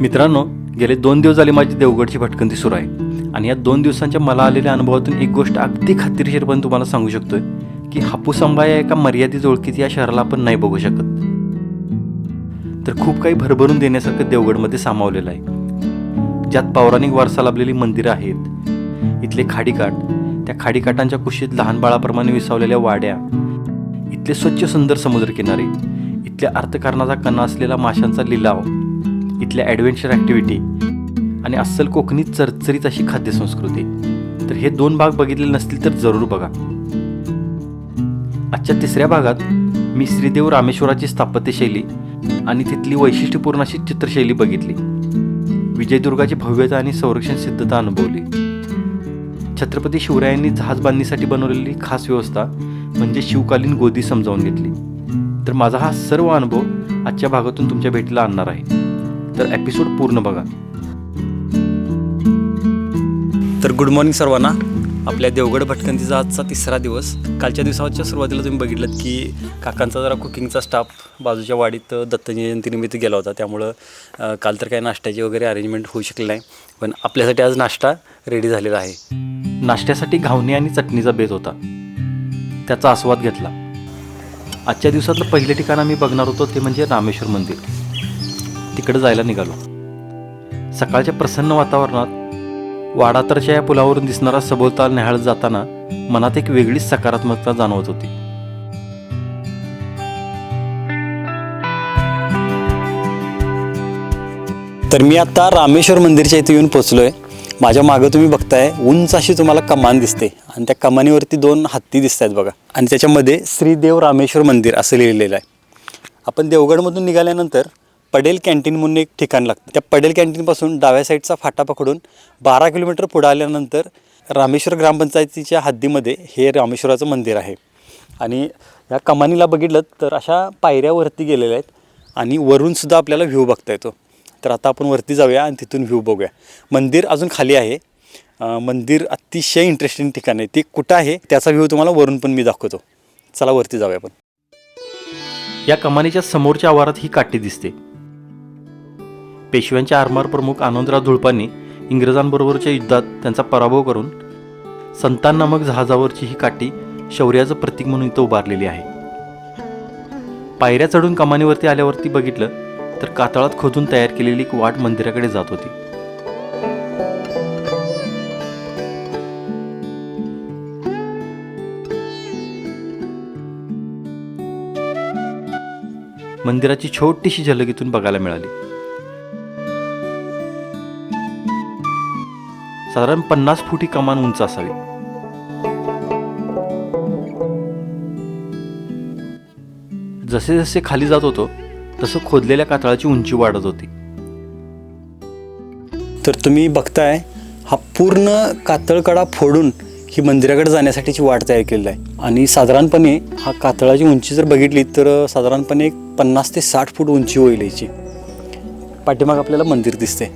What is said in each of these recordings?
मित्रांनो गेले दोन दिवस झाले माझी देवगडची भटकंती सुरू आहे. आणि या दोन दिवसांच्या मला आलेल्या अनुभवातून एक गोष्ट अगदी खात्रीशीरपणे तुम्हाला सांगू शकतोय की हापूस आंबा या एका मर्यादित ओळखीत या शहराला आपण नाही बघू शकत. तर खूप काही भरभरून देण्यासारखं देवगडमध्ये सामावलेलं आहे. ज्यात पौराणिक वारसा लाभलेली मंदिरं आहेत. इथले खाडीकाठ त्या खाडीकाठांच्या कुशीत लहान बाळाप्रमाणे विसावलेल्या वाड्या इथले स्वच्छ सुंदर समुद्रकिनारे इथल्या अर्थकारणाचा कणा असलेला माशांचा लिलाव इथल्या ॲडव्हेंचर ॲक्टिव्हिटी आणि अस्सल कोकणी चरचरीत अशी खाद्यसंस्कृती. तर हे दोन भाग बघितले नसतील तर जरूर बघा. आजच्या तिसऱ्या भागात मी श्रीदेव रामेश्वराची स्थापत्यशैली आणि तिथली वैशिष्ट्यपूर्ण अशी चित्रशैली बघितली. विजयदुर्गाची भव्यता आणि संरक्षण सिद्धता अनुभवली. छत्रपती शिवरायांनी जहाज बांधणीसाठी बनवलेली खास व्यवस्था म्हणजे शिवकालीन गोदी समजावून घेतली. तर माझा हा सर्व अनुभव आजच्या भागातून तुमच्या भेटीला आणणार आहे. तर एपिसोड पूर्ण बघा. तर गुड मॉर्निंग सर्वांना. आपल्या देवगड भटकंतीचा आजचा तिसरा दिवस. कालच्या दिवसाच्या सुरुवातीला तुम्ही बघितलं की काकांचा जरा कुकिंगचा स्टाफ बाजूच्या वाडीत दत्त जयंतीनिमित्त गेला होता. त्यामुळं काल तर काही नाश्त्याची वगैरे अरेंजमेंट होऊ शकले नाही. पण आपल्यासाठी आज नाश्ता रेडी झालेला आहे. नाश्त्यासाठी घावणी आणि चटणीचा बेत होता. त्याचा आस्वाद घेतला. आजच्या दिवसातलं पहिलं ठिकाण आम्ही बघणार होतो ते म्हणजे रामेश्वर मंदिर. तिकडे जायला निघालो. सकाळच्या प्रसन्न वातावरणात वाडातरच्या या पुलावरून दिसणारा सभोवताल न्याहाळत जाताना मनात एक वेगळीच सकारात्मकता जाणवत होती. तर मी आत्ता रामेश्वर मंदिरच्या इथे येऊन पोचलो आहे माझ्या मागं तुम्ही बघताय उंच अशी तुम्हाला कमान दिसते. आणि त्या कमानीवरती दोन हत्ती दिसत आहेत बघा. आणि त्याच्यामध्ये श्रीदेव रामेश्वर मंदिर असं लिहिलेलं आहे. आपण देवगडमधून निघाल्यानंतर पडेल कॅन्टीन म्हणून एक ठिकाण लागतं. त्या पडेल कॅन्टीनपासून डाव्या साईडचा फाटा पकडून बारा किलोमीटर पुढं आल्यानंतर रामेश्वर ग्रामपंचायतीच्या हद्दीमध्ये हे रामेश्वराचं मंदिर आहे. आणि या कमानीला बघितलं तर अशा पायऱ्यावरती गेलेल्या आहेत आणि वरूनसुद्धा आपल्याला व्ह्यू बघता येतो. तर आता आपण वरती जाऊया आणि तिथून व्ह्यू बघूया. मंदिर अजून खाली आहे. मंदिर अतिशय इंटरेस्टिंग ठिकाण आहे. ते कुठं आहे त्याचा व्ह्यू तुम्हाला वरून पण मी दाखवतो. चला वरती जाऊया आपण. या कमानीच्या समोरच्या आवारात ही काठी दिसते. पेशव्यांचे आरमार प्रमुख आनंदराव धुळपांनी इंग्रजांबरोबरच्या युद्धात त्यांचा पराभव करून संतान नामक जहाजावरची ही काठी शौर्याचं प्रतीक म्हणून इथं उभारलेली आहे. पायऱ्या चढून कमानीवरती आल्यावरती बघितलं तर कातळात खोदून तयार केलेली एक वाट मंदिराकडे जात होती. मंदिराची छोटीशी झलक इथून बघायला मिळाली. साधारण पन्नास फुटी कमान उंच असावी. जसे जसे खाली जात होतो तसं खोदलेल्या कातळाची उंची वाढत होती. तर तुम्ही बघताय हा पूर्ण कातळकडा फोडून ही मंदिराकडे जाण्यासाठीची वाट तयार केलेली आहे. आणि साधारणपणे हा कातळाची उंची जर बघितली तर साधारणपणे एक पन्नास ते साठ फूट उंची होईल याची. पाठीमाग आपल्याला मंदिर दिसते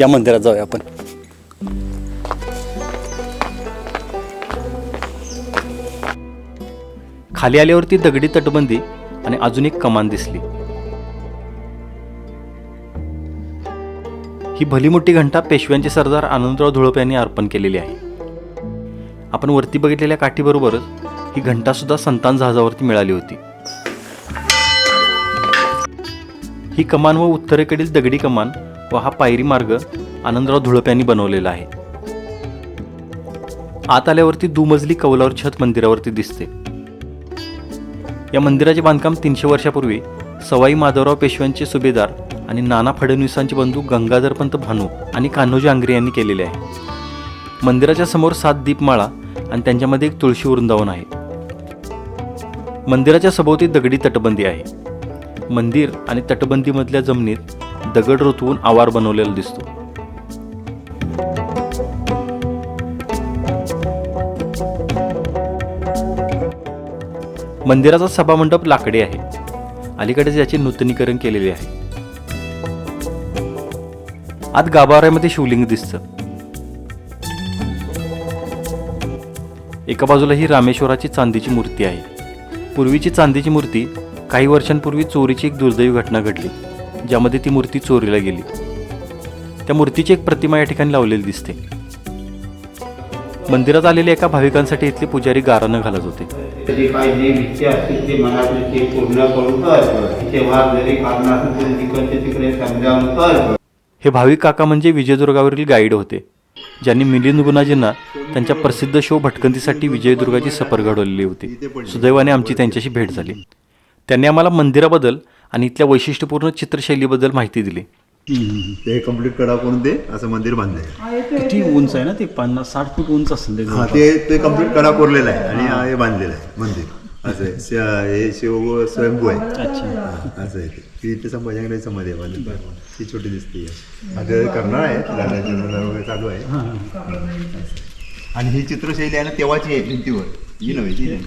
या मंदिरात जाऊया आपण. खाली आल्यावरती दगडी तटबंदी आणि अजून एक कमान दिसली. ही भली मोठी घंटा पेशव्यांचे सरदार आनंदराव धुळप यांनी अर्पण केलेली आहे. आपण वरती बघितलेल्या काठीबरोबरच ही घंटा सुद्धा संतान जहाजावरती मिळाली होती. ही कमान व उत्तरेकडील दगडी कमान व हा पायरी मार्ग आनंदराव धुळप यांनी बनवलेला आहे. आत आल्यावरती दुमजली कौलावर छत मंदिरावरती दिसते. या मंदिराचे बांधकाम तीनशे वर्षापूर्वी सवाई माधवराव पेशव्यांचे सुभेदार आणि नाना फडणवीसांचे बंधू गंगाधरपंत भानू आणि कान्होजी आंग्रे यांनी केलेले आहे. मंदिराच्या समोर सात दीपमाळा आणि त्यांच्यामध्ये एक तुळशी वृंदावन आहे. मंदिराच्या सभोवती दगडी तटबंदी आहे. मंदिर आणि तटबंदीमधल्या जमिनीत दगड रोतवून आवार बनवलेला दिसतो. मंदिराचा सभामंडप लाकडी आहे. अलीकडेच याचे नूतनीकरण केलेले आहे. आत गाभाऱ्यामध्ये शिवलिंग दिसतं. एका बाजूला ही रामेश्वराची चांदीची मूर्ती आहे. पूर्वीची चांदीची मूर्ती काही वर्षांपूर्वी चोरीची एक दुर्दैवी घटना घडली ज्यामध्ये ती मूर्ती चोरीला गेली. त्या मूर्तीची एक प्रतिमा या ठिकाणी लावलेली दिसते. मंदिरात आलेल्या एका भाविकांसाठी इथले पुजारी गारानं घालत होते. तरी काय जे इच्छा असतील ते मनातले ते पूर्ण करून कर. तिथे वाद जरी कारण असेल तरी तिकडचे तिकडे समजावून कर. हे भाविक काका म्हणजे विजयदुर्गावरील गाईड होते ज्यांनी मिलिंद गुणाजींना त्यांच्या प्रसिद्ध शो भटकंतीसाठी विजयदुर्गाची सफर घडवलेली होती. सुदैवाने आमची त्यांच्याशी भेट झाली. त्यांनी आम्हाला मंदिराबद्दल आणि इथल्या वैशिष्ट्यपूर्ण चित्रशैलीबद्दल माहिती दिली. ते कंप्लीट कडा करून ते? असं मंदिर बांधलंय. किती उंच आहे ना ते? पन्नास साठ फूट उंच असेल ते हा ते ते कंप्लीट कडा कोरलेला आहे आणि हा हे बांधलेलं आहे मंदिर. असं आहे. श- हे शिव स्वयंभू आहे. हा, असं आहे ते. ती इथे संभाजीनगरी समाधी आहे बांधली ती छोटी दिसते. आता करणार आहे लाटाचे वगैरे चालू आहे. आणि ही चित्रशैली आहे ना तेव्हाची आहे भिंतीवर. ही नव्हे ही नाही.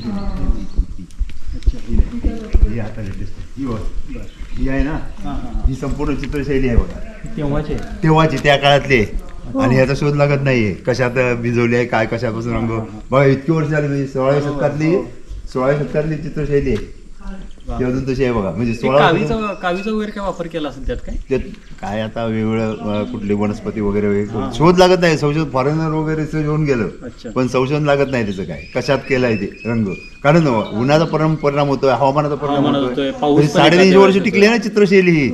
ही नाही. ही आता latest आहे. ही बघ. ही आहे ना? ही संपूर्ण चित्रशैली आहे बघा. तेव्हाचे तेव्हाची त्या काळातली. आहे. आणि ह्याचा शोध लागत नाहीये. कशात भिजवली आहे काय कशापासून रंग. बघा इतकी वर्ष झाली म्हणजे सोळाव्या शतकातली सोळाव्या शतकातली चित्रशैली आहे. ती अजून तशी आहे बघा. म्हणजे सोळा कावीचा कावीचा वगैरे काय वापर केला असेल त्यात काय त्यात काय आता वेगवेगळं कुठली वनस्पती वगैरे वगैरे शोध लागत नाही. संशोधन फॉरेनर वगैरे येऊन अच्छा. गेलं. पण संशोधन लागत नाही त्याचं काय? कशात केलंय ते रंग? कारण उन्हाचा परिणाम परिणाम होतोय हवामानाचा परिणाम होतोय. पण साडेतीनशे वर्ष टिकली ना चित्रशैली ही.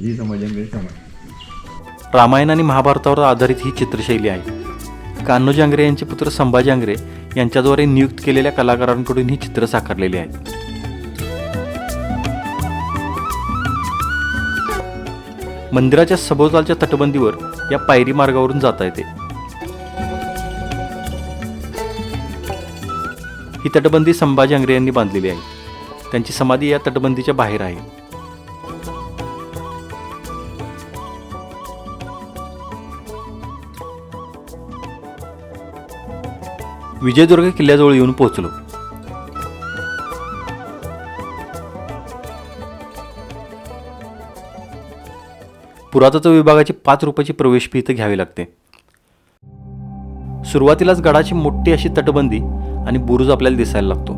ही समजली समज रामायण आणि महाभारतावर आधारित ही चित्रशैली आहे. कान्होजी आंग्रे यांचे पुत्र संभाजी आंग्रे यांच्याद्वारे नियुक्त केलेल्या कलाकारांकडून ही चित्र साकारलेली आहेत. मंदिराच्या सभोवतालच्या तटबंदीवर या पायरी मार्गावरून जाता येते. ही तटबंदी संभाजी आंग्रे यांनी बांधलेली आहे. त्यांची समाधी या तटबंदीच्या बाहेर आहे. विजयदुर्ग किल्ल्याजवळ येऊन पोहोचलो. पुरातत्व विभागाची पाच रुपयाची प्रवेश फी इथं घ्यावी लागते. सुरुवातीलाच गडाची मोठी अशी तटबंदी आणि बुरुज आपल्याला दिसायला लागतो.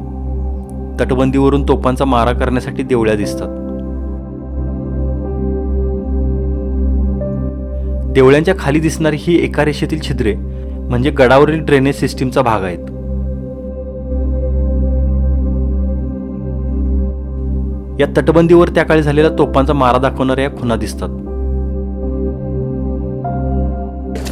तटबंदीवरून तोफांचा मारा करण्यासाठी देवळ्या दिसतात. देवळ्यांच्या खाली दिसणारी ही एका रेषेतील छिद्रे म्हणजे गडावरील ड्रेनेज सिस्टीमचा भाग आहेत. या तटबंदीवर त्या काळी झालेल्या तोफांचा मारा दाखवणाऱ्या या दिसतात.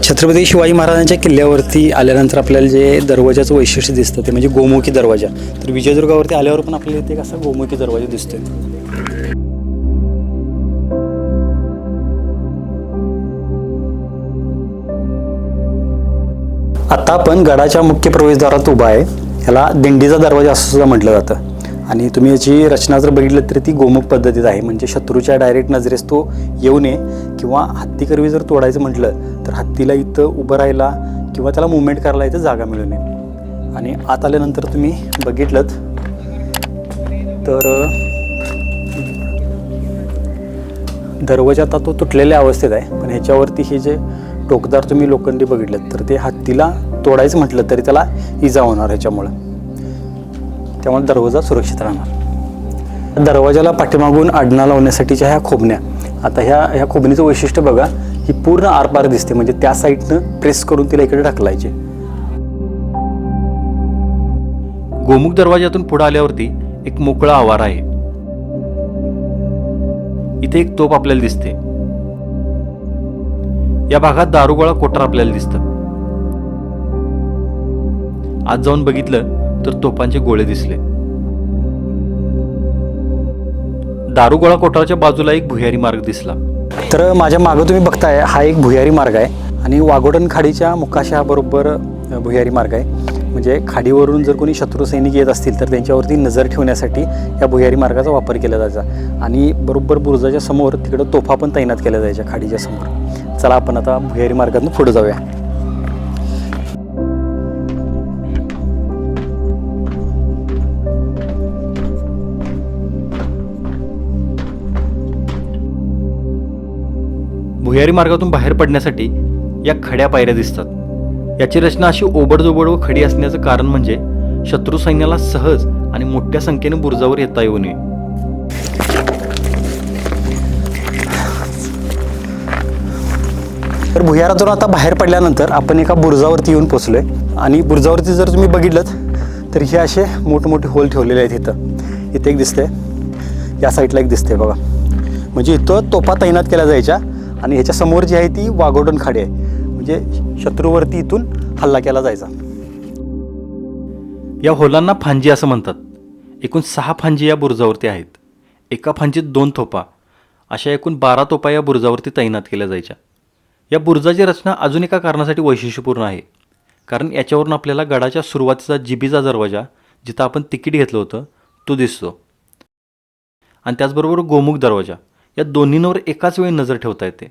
छत्रपती शिवाजी महाराजांच्या किल्ल्यावरती आल्यानंतर आपल्याला जे दरवाजाचं वैशिष्ट्य दिसतं ते म्हणजे गोमुखी दरवाजा. तर विजयदुर्गावरती आल्यावर पण आपल्याला इथे एक असा गोमुखी दरवाजा दिसतोय. आता आपण गडाच्या मुख्य प्रवेशद्वारात उभा आहे. ह्याला दिंडीचा दरवाजा असं सुद्धा म्हटलं जातं. आणि तुम्ही याची रचना जर बघितलं तर ती गोमुख पद्धतीत आहे. म्हणजे शत्रूच्या डायरेक्ट नजरेस तो येऊ नये किंवा हत्ती करवी जर तोडायचं म्हटलं तर हत्तीला इथं उभं राहायला किंवा त्याला मुवमेंट करायला इथं जागा मिळू नये. आणि आत आल्यानंतर तुम्ही बघितलं तर दरवाजा आता तो तुटलेल्या अवस्थेत आहे. पण ह्याच्यावरती हे जे टोकदार तुम्ही लोखंडी बघितलं तर ते हत्तीला तोडायचं म्हटलं तरी त्याला इजा होणार ह्याच्यामुळं. त्यामुळे दरवाजा सुरक्षित राहणार. दरवाजाला पाठीमागून आडणा लावण्यासाठीच्या ह्या खोबण्या. आता ह्या ह्या खोबणीचं वैशिष्ट्य बघा ही पूर्ण आरपार दिसते. म्हणजे त्या साईडनं प्रेस करून तिला इकडे ढकलायचे. गोमुख दरवाजातून पुढे आल्यावरती एक मोकळा आवार आहे. इथे एक तोप आपल्याला दिसते. या भागात दारुगोळा कोठार आपल्याला दिसतं आज जाऊन बघितलं तर तोफांचे गोळे दिसले. दारुगोळा कोठाराच्या बाजूला एक भुयारी मार्ग दिसला. तर माझ्या मागं तुम्ही बघताय हा एक भुयारी मार्ग आहे आणि वाघोडन खाडीच्या मुकाशाबरोबर भुयारी मार्ग आहे. म्हणजे खाडीवरून जर कोणी शत्रू सैनिक येत असतील तर त्यांच्यावरती नजर ठेवण्यासाठी या भुयारी मार्गाचा वापर केला जायचा. आणि बरोबर बुरुजाच्या समोर तिकडं तोफा पण तैनात केल्या जायच्या खाडीच्या समोर. चला आपण आता भुयारी मार्गातून पुढे जाऊया. भुयारी मार्गातून बाहेर पडण्यासाठी या खड्या पायऱ्या दिसतात. याची रचना अशी ओबडजोबड व खडी असण्याचं कारण म्हणजे शत्रू सैन्याला सहज आणि मोठ्या संख्येने बुरुजावर येता येऊ नये. तर भुयारातून आता बाहेर पडल्यानंतर आपण एका बुरुजावरती येऊन पोचलो आहे आणि बुरुजावरती जर तुम्ही बघितलं तर हे असे मोठमोठे होल ठेवलेले आहेत इथं. इथे एक दिसते या साईडला एक दिसते बघा. म्हणजे इथं तोफा तैनात केल्या जायच्या. आणि ह्याच्यासमोर जी आहे ती वाघोडण खाडी आहे. म्हणजे शत्रूवरती इथून हल्ला केला जायचा. या होलांना फांजी असं म्हणतात. एकूण सहा फांजी या बुरुजावरती आहेत. एका फांजीत दोन थोपा अशा एकूण बारा तोपा या बुरुजावरती तैनात केल्या जायच्या. या बुरुजाची रचना अजून एका कारणासाठी वैशिष्ट्यपूर्ण आहे. कारण याच्यावरून आपल्याला गडाच्या सुरुवातीचा जिबीचा दरवाजा जिथं आपण तिकीट घेतलं होतं तो दिसतो. आणि त्याचबरोबर गोमुख दरवाजा या दोन्हींवर एकाच वेळी नजर ठेवता येते.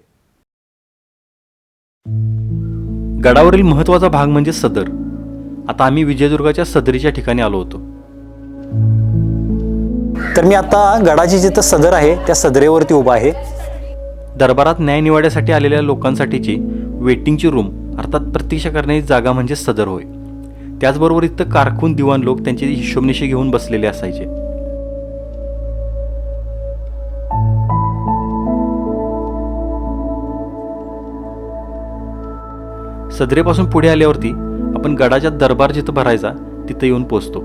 गडावरील महत्त्वाचा भाग म्हणजे सदर. आता आम्ही विजयदुर्गाच्या सदरीच्या ठिकाणी आलो होतो. तर मी आता गडाची जिथं सदर आहे त्या सदरेवरती उभा आहे. दरबारात न्याय निवाड्यासाठी आलेल्या लोकांसाठीची वेटिंगची रूम अर्थात प्रतीक्षा करण्याची जागा म्हणजे सदर होय. त्याचबरोबर इथं कारकून दिवाण लोक त्यांची हिशोबनिशी घेऊन बसलेले असायचे. सदरेपासून पुढे आल्यावरती आपण गडाच्या दरबार जिथं भरायचा तिथं येऊन पोचतो.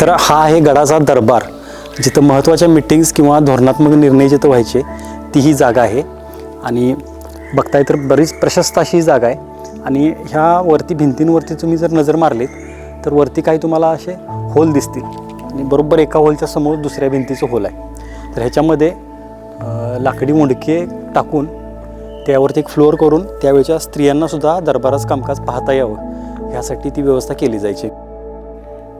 तर हा आहे गडाचा दरबार जिथं महत्त्वाच्या मिटिंग्स किंवा धोरणात्मक निर्णय जिथं व्हायचे ती ही जागा आहे. आणि बघताय तर बरीच प्रशस्त अशी जागा आहे. आणि ह्या वरती भिंतींवरती तुम्ही जर नजर मारलीत तर वरती काही तुम्हाला असे होल दिसतील. आणि बरोबर एका होलच्या समोर दुसऱ्या भिंतीचं होल आहे. तर ह्याच्यामध्ये लाकडी मुंडके टाकून त्यावरती एक फ्लोअर करून त्यावेळच्या स्त्रियांनासुद्धा दरबाराचं कामकाज पाहता यावं. ह्यासाठी ती व्यवस्था केली जायची.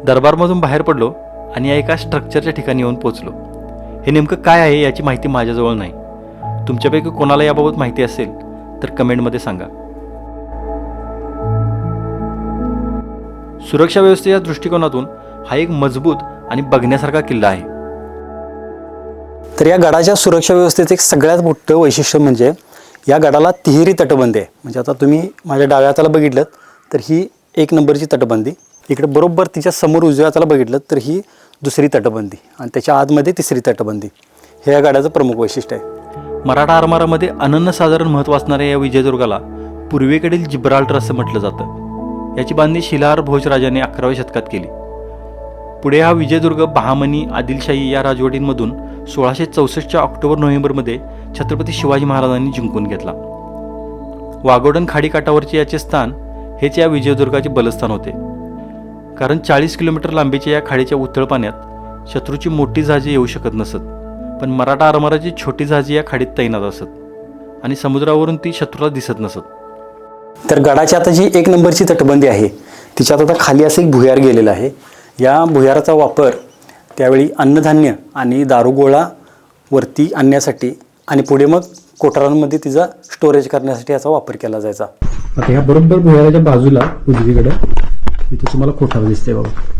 दरबारमधून बाहेर पडलो आणि या एका स्ट्रक्चरच्या ठिकाणी येऊन पोचलो हे नेमकं काय आहे याची माहिती माझ्याजवळ नाही. तुमच्यापैकी कोणाला याबाबत माहिती असेल तर कमेंटमध्ये सांगा. सुरक्षा व्यवस्थेच्या दृष्टिकोनातून हा एक मजबूत आणि बघण्यासारखा किल्ला आहे. तर या गडाच्या सुरक्षा व्यवस्थेचं एक सगळ्यात मोठं वैशिष्ट्य म्हणजे या गडाला तिहेरी तटबंदी आहे. म्हणजे आता तुम्ही माझ्या डाव्या हाताला बघितलं तर ही एक नंबरची तटबंदी. इकडे बरोबर तिच्या समोर उजव्या हाताला बघितलं तर ही दुसरी तटबंदी आणि त्याच्या आतमध्ये तिसरी तटबंदी. हे या गडाचं प्रमुख वैशिष्ट्य आहे. मराठा आरमारामध्ये अनन्यसाधारण महत्त्व असणाऱ्या या विजयदुर्गाला पूर्वेकडील जिब्राल्टर असं म्हटलं जातं. याची बांधणी शिलाहार भोजराजाने अकराव्या शतकात केली. पुढे हा विजयदुर्ग बहामनी आदिलशाही या राजवटींमधून सोळाशे चौसष्टच्या ऑक्टोबर नोव्हेंबरमध्ये छत्रपती शिवाजी महाराजांनी जिंकून घेतला. वाघोडण खाडीकाठावरचे याचे स्थान हेच या विजयदुर्गाचे बलस्थान होते. कारण चाळीस किलोमीटर लांबीच्या या खाडीच्या उथळ पाण्यात शत्रूची मोठी जहाजे येऊ शकत नसत पण मराठा आरमाराची छोटी जहाजे या खाडीत तैनात असत आणि समुद्रावरून ती शत्रूला दिसत नसत. तर गडाची आता जी एक नंबरची तटबंदी आहे तिच्यात आता खाली असं एक भुयार गेलेलं आहे. या भुयाराचा वापर त्यावेळी अन्नधान्य आणि दारुगोळा वरती आणण्यासाठी आणि पुढे मग कोठारांमध्ये तिचा स्टोरेज करण्यासाठी याचा वापर केला जायचा. आता ह्या बरोबर भुयाराच्या बाजूला उजवीकडे इथे तुम्हाला कोठार दिसते बाबा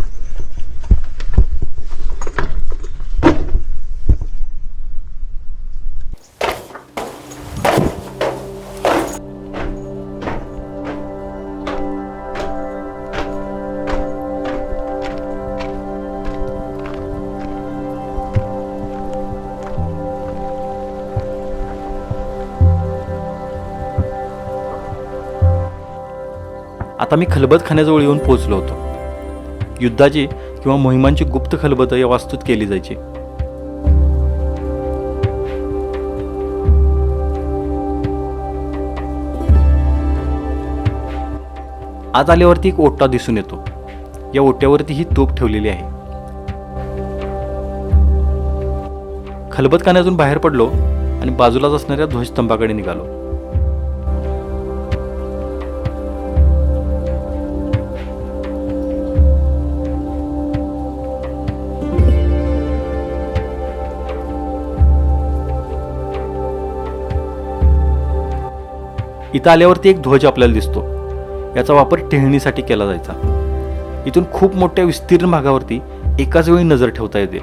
आता मी खलबत खाण्याजवळ येऊन पोहोचलो होतो. युद्धाची किंवा मोहिमांची गुप्त खलबतं या वास्तूत केली जायची. आज आल्यावरती एक ओटा दिसून येतो. या ओट्यावरती ही तोप ठेवलेली आहे. खलबतखान्यातून बाहेर पडलो आणि बाजूलाच असणाऱ्या ध्वजस्तंभाकडे निघालो. इथं आल्यावरती एक ध्वज आपल्याला दिसतो. याचा वापर टेहळणीसाठी केला जायचा. इथून खूप मोठ्या विस्तीर्ण भागावरती एकाच वेळी नजर ठेवता येते.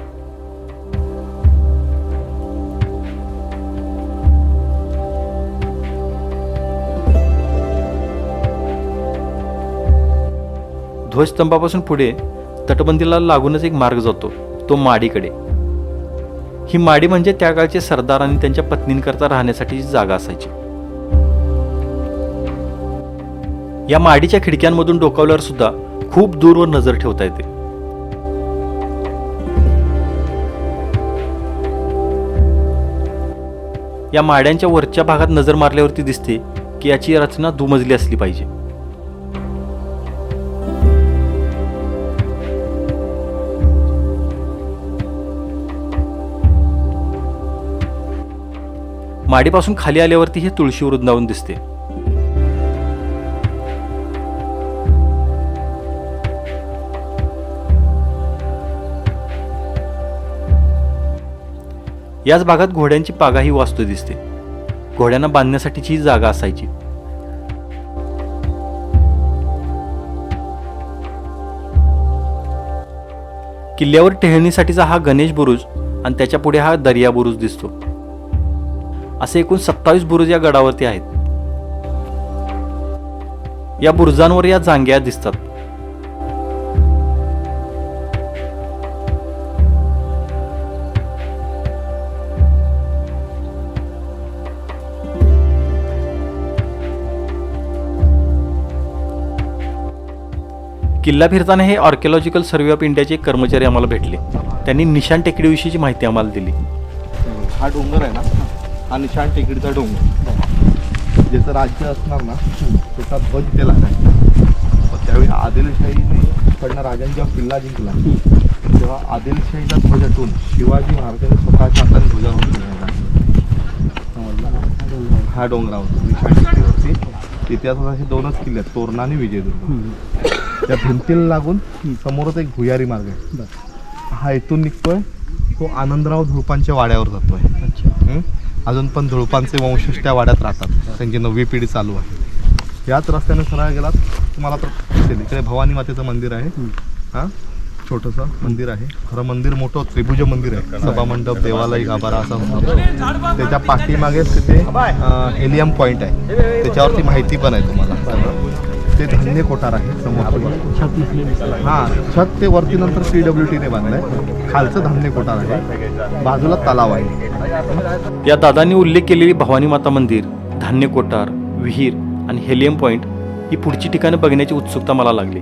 ध्वजस्तंभापासून पुढे तटबंदीला लागूनच एक मार्ग जातो तो माडीकडे. ही माडी म्हणजे त्या काळचे सरदार आणि त्यांच्या पत्नींकरता राहण्यासाठी जागा असायची. या माडीच्या खिडक्यांमधून डोकावल्यावर सुद्धा खूप दूरवर नजर ठेवता येते. या माड्यांच्या वरच्या भागात नजर मारल्यावरती दिसते की याची रचना दुमजली असली पाहिजे. माडीपासून खाली आल्यावरती हे तुळशी वृंदावन दिसते. याच भागात घोड्यांची पागाही वास्तू दिसते. घोड्यांना बांधण्यासाठीची ही जागा असायची. किल्ल्यावर टेहळणीसाठीचा हा गणेश बुरुज आणि त्याच्या पुढे हा दर्या बुरुज दिसतो. असे एकूण सत्तावीस बुरुज या गडावरती आहेत. या बुरुजांवर या जांग्या दिसतात. किल्ला फिरताना हे आर्किओलॉजिकल सर्व्हे ऑफ इंडियाचे कर्मचारी आम्हाला भेटले. त्यांनी निशाण टेकडीविषयीची माहिती आम्हाला दिली. हा डोंगर आहे ना? हा निशाण टेकडीचा डोंगर. ज्याचं राज्य असणार ना त्याचा ध्वज दिला लागायचा त्यावेळी आदिलशाहीने कडनं राजांनी जेव्हा किल्ला जिंकला तेव्हा आदिलशाहीचा ध्वजातून शिवाजी महाराजांनी स्वतःच्या हाताने ध्वजावरून हा डोंगरावर निशाण टेकडीवरती. इतिहासात असे दोनच किल्ले आहेत तोरणा आणि विजयदुर्ग. त्या भिंतीला लागून समोरच एक भुयारी मार्ग आहे. हा इथून निघतोय तो आनंदराव धुळपांच्या वाड्यावर जातोय? अजून पण धुळपांचे वंशज त्या वाड्यात राहतात. त्यांची नववी पिढी चालू आहे. याच रस्त्याने सरळ गेलात तुम्हाला तर दिसेल इकडे भवानी मातेचं मंदिर आहे. हां? छोटंसं मंदिर आहे. खरं मंदिर मोठं त्रिभुज मंदिर आहे. सभा मंडप देवालय गाभारा असा त्याच्या पाठीमागेच तिथे हेलियम पॉईंट आहे. त्याच्यावरती माहिती पण आहे तुम्हाला. ते धान्य कोठार आहे समोर. हां छत ते वरती नंतर सी डब्ल्यू टीने बांधलंय. खालचं धान्य कोठार आहे. बाजूला तलाव आहे. या दादांनी उल्लेख केलेली भवानी माता मंदिर धान्य कोठार विहीर आणि हेलियम पॉईंट ही पुढची ठिकाणं बघण्याची उत्सुकता मला लागली.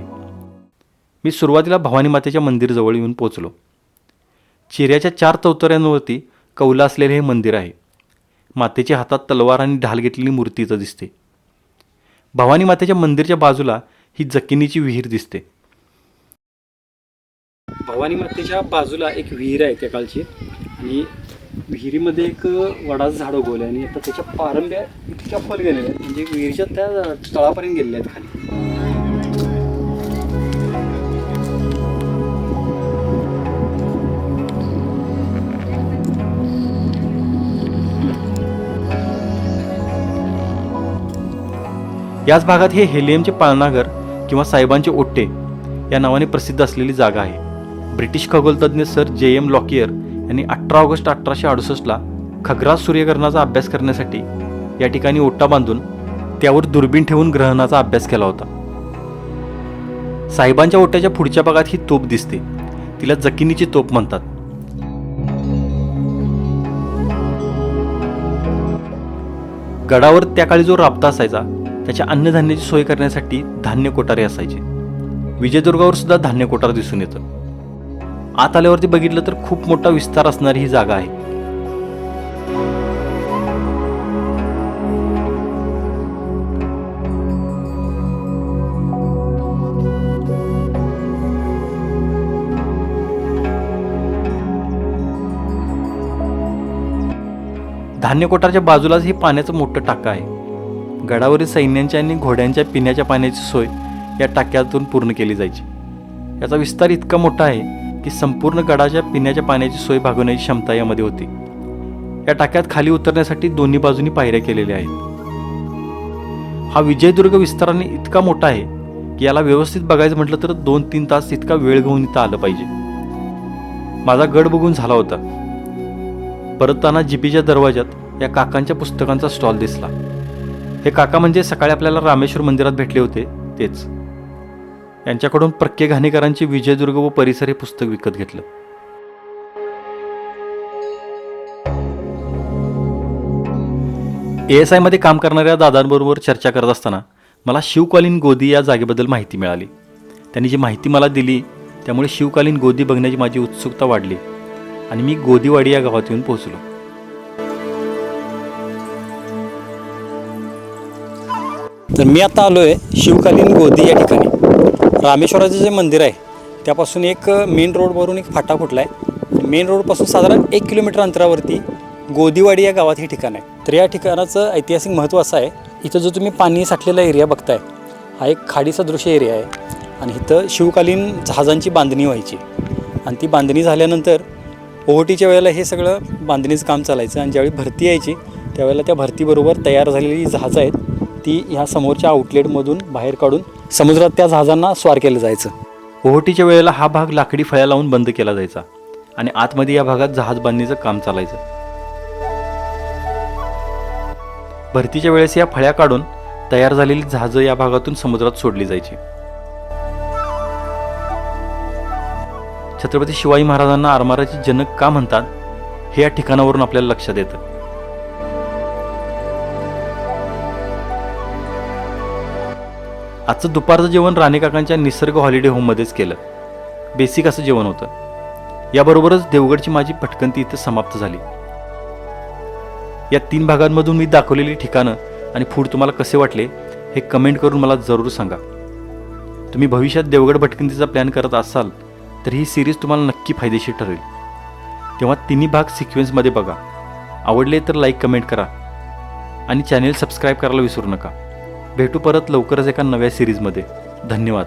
मी सुरुवातीला भवानी मातेच्या मंदिरजवळ येऊन पोचलो. चिऱ्याच्या चार चौतऱ्यांवरती कौलं असलेले हे मंदिर आहे. मातेच्या हातात तलवार आणि ढाल घेतलेली मूर्तीचं दिसते. भवानी मातेच्या मंदिरच्या बाजूला ही जकिनीची विहीर दिसते. भवानी मातेच्या बाजूला एक विहीर आहे त्या काळची आणि विहिरीमध्ये एक वडाचं झाड उगवलं आणि आता त्याच्या पारंब्या इतक्या फल गेलेल्या आहेत. म्हणजे विहिरीच्या त्या तळापर्यंत गेलेल्या आहेत खाली. याच भागात हे हेलियमचे पाळणाघर किंवा साहेबांचे ओट्टे या नावाने प्रसिद्ध असलेली जागा आहे. ब्रिटिश खगोलतज्ञ सर जे एम लॉकियर यांनी अठरा ऑगस्ट अठराशे अडुसष्टला खग्रास सूर्यग्रहणाचा अभ्यास करण्यासाठी या ठिकाणी ओट्टा बांधून त्यावर दुर्बीण ठेवून ग्रहणाचा अभ्यास केला होता. साहेबांच्या ओट्याच्या पुढच्या भागात ही तोप दिसते. तिला जकिनीची तोप म्हणतात. गडावर त्या काळी जो राबता असायचा त्याच्या अन्नधान्याची सोय करण्यासाठी धान्य कोठारे असायचे. विजयदुर्गावर सुद्धा धान्य कोठार दिसून येतं. आत आल्यावरती बघितलं तर खूप मोठा विस्तार असणारी ही जागा आहे. धान्य कोठारच्या बाजूलाच हे पाण्याचं मोठं टाकं आहे. गडावरील सैन्यांच्या आणि घोड्यांच्या पिण्याच्या पाण्याची सोय या टाक्यातून पूर्ण केली जायची. याचा विस्तार इतका मोठा आहे की संपूर्ण गडाच्या पिण्याच्या पाण्याची सोय भागवण्याची क्षमता यामध्ये होती. या टाक्यात खाली उतरण्यासाठी दोन्ही बाजूनी पायऱ्या केलेल्या आहेत. हा विजयदुर्ग विस्ताराने इतका मोठा आहे की याला व्यवस्थित बघायचं म्हटलं तर दोन तीन तास इतका वेळ घेऊन इथं आलं पाहिजे. माझा गड बघून झाला होता. परतताना जिपीच्या दरवाज्यात या काकांच्या पुस्तकांचा स्टॉल दिसला. हे काका म्हणजे सकाळी आपल्याला रामेश्वर मंदिरात भेटले होते तेच. यांच्याकडून प्रक्के घाणेकरांची विजयदुर्ग व परिसर हे पुस्तक विकत घेतलं. ए एस आयमध्ये काम करणाऱ्या दादांबरोबर चर्चा करत असताना मला शिवकालीन गोदी या जागेबद्दल माहिती मिळाली. त्यांनी जी माहिती मला दिली त्यामुळे शिवकालीन गोदी बघण्याची माझी उत्सुकता वाढली आणि मी गोदीवाडी या गावात येऊन पोहोचलो. तर मी आता आलो आहे शिवकालीन गोदी या ठिकाणी. रामेश्वराचं जे मंदिर आहे त्यापासून एक मेन रोडवरून एक फाटा फुटला आहे मेन रोडपासून साधारण एक किलोमीटर अंतरावरती गोदीवाडी या गावात हे ठिकाण आहे. तर या ठिकाणाचं ऐतिहासिक महत्त्व असं आहे इथं जो तुम्ही पाणी साठलेला एरिया बघताय हा एक खाडीचा दृश्य एरिया आहे. आणि इथं शिवकालीन जहाजांची बांधणी व्हायची. आणि ती बांधणी झाल्यानंतर ओहोटीच्या वेळेला हे सगळं बांधणीचं काम चालायचं आणि ज्यावेळी भरती यायची त्यावेळेला त्या भरतीबरोबर तयार झालेली जहाजं आहेत ती ह्या समोरच्या आउटलेटमधून बाहेर काढून समुद्रात त्या जहाजांना स्वार केलं जायचं. ओहोटीच्या वेळेला हा भाग लाकडी फळ्या लावून बंद केला जायचा आणि आतमध्ये या भागात जहाज बांधणीचं काम चालायचं. भरतीच्या वेळेस या फळ्या काढून तयार झालेली जहाजं या भागातून समुद्रात सोडली जायची. छत्रपती शिवाजी महाराजांना आरमाराचे जनक का म्हणतात हे या ठिकाणावरून आपल्याला लक्षात येतं. आजचं दुपारचं जेवण राणे काकांच्या निसर्ग हॉलिडे होममध्येच केलं. बेसिक असं जेवण होतं. याबरोबरच देवगडची माझी भटकंती इथं समाप्त झाली. या तीन भागांमधून मी दाखवलेली ठिकाणं आणि फूड तुम्हाला कसे वाटले हे कमेंट करून मला जरूर सांगा. तुम्ही भविष्यात देवगड भटकंतीचा प्लॅन करत असाल तर ही सिरीज तुम्हाला नक्की फायदेशीर ठरेल. तेव्हा तिन्ही भाग सिक्वेन्समध्ये बघा. आवडले तर लाईक कमेंट करा. आणि चॅनेल सबस्क्राईब करायला विसरू नका. भेटू परत लवकरच एका नव्या सिरीजमध्ये धन्यवाद.